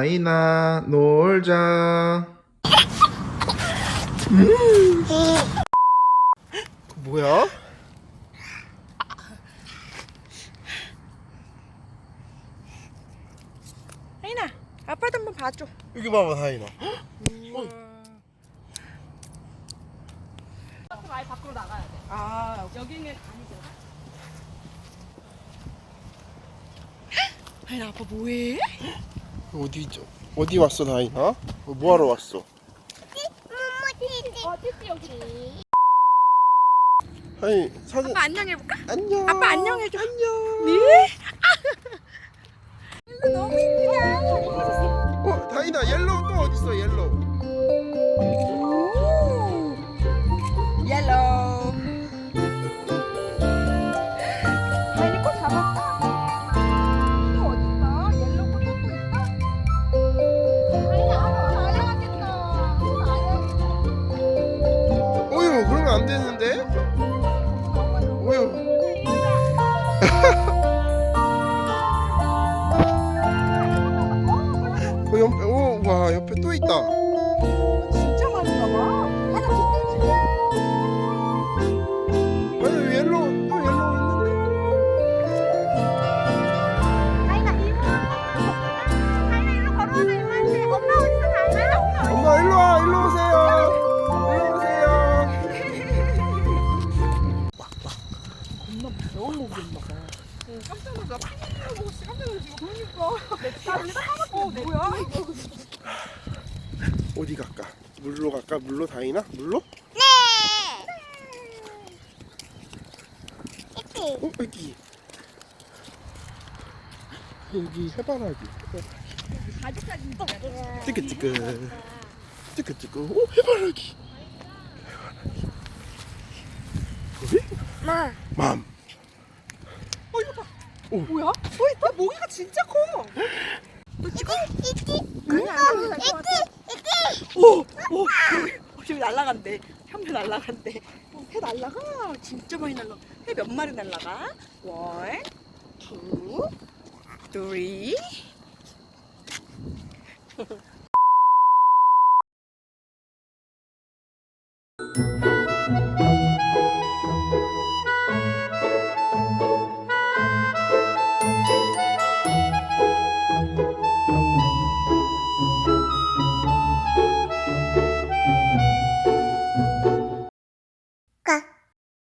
다이나 놀자. 뭐야? 하인아 아빠도 한번 봐줘 여기 봐봐 다이나. 아예 밖으로 나가야 돼 아 여기는 아니죠 하인아 아빠 뭐해? 어디 죠 어디 왔어 다이나? 어, 뭐 하러 왔어? 어 하이 사진 아빠 안녕해볼까? 안녕. 아빠 안녕해줘 안녕. 네? 그러면 안 되는데? 어, 옆에 오, 와 옆에 또 있다. 목이었나 봐. 응, 깜짝 보고 씨 깜짝 놀라 지금 그러니까. 나 내가 하나도 어, 뭐야. 어디 갈까? 물로 갈까? 물로 다이나? 물로? 네 어 여기 여기 해바라기. 찍어. 찌끄찌끄 찌끄찌끄. 오 해바라기. 마 맘. 어. 뭐야? 어, 나 모기가 진짜 커. 너 아니. 이끼 오, 오, 어, 지금 날라간대. 현배 날라간대. 어, 해 날라가. 진짜 많이 날라. 해몇 마리 날라가? 원, 투, 쓰리.